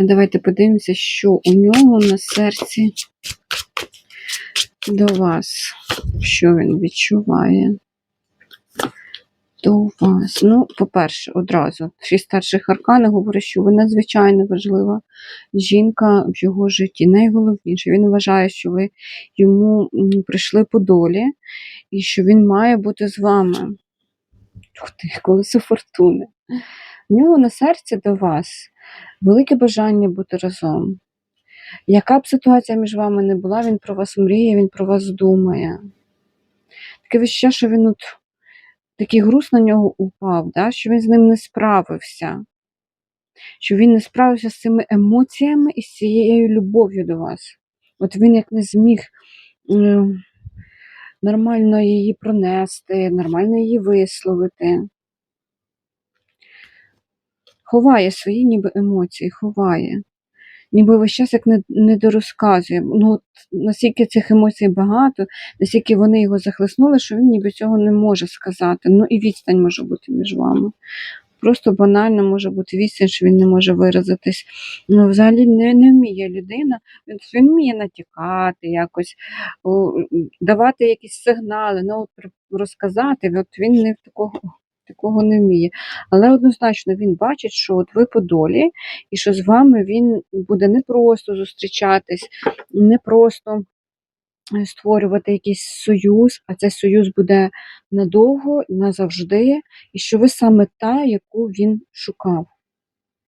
Давайте подивимося, що у нього на серці до вас. Що він відчуває до вас. Ну, по-перше, одразу, шість старших арканів говорить, що ви надзвичайно важлива жінка в його житті. Найголовніше, він вважає, що ви йому прийшли по долі і що він має бути з вами. Ух ти, колесо фортуни. В нього на серці до вас велике бажання бути разом. Яка б ситуація між вами не була, він про вас мріє, він про вас думає. Таке відчуття, що він от такий груз на нього упав, да? що він з ним не справився, що він не справився з цими емоціями і з цією любов'ю до вас. От він як не зміг нормально її пронести, нормально її висловити. Ховає свої ніби емоції, ховає. Ніби весь час як не, не дорозказує. Ну, от настільки цих емоцій багато, настільки вони його захлеснули, що він ніби цього не може сказати. Ну і відстань може бути між вами. Просто банально може бути відстань, що він не може виразитись. Ну, взагалі не, не вміє людина, він вміє натякати, якось о, давати якісь сигнали, ну от розказати, от він не в такого, такого не вміє. Але однозначно він бачить, що от ви по долі, і що з вами він буде не просто зустрічатись, не просто е, створювати якийсь союз, а цей союз буде надовго, назавжди, і що ви саме та, яку він шукав.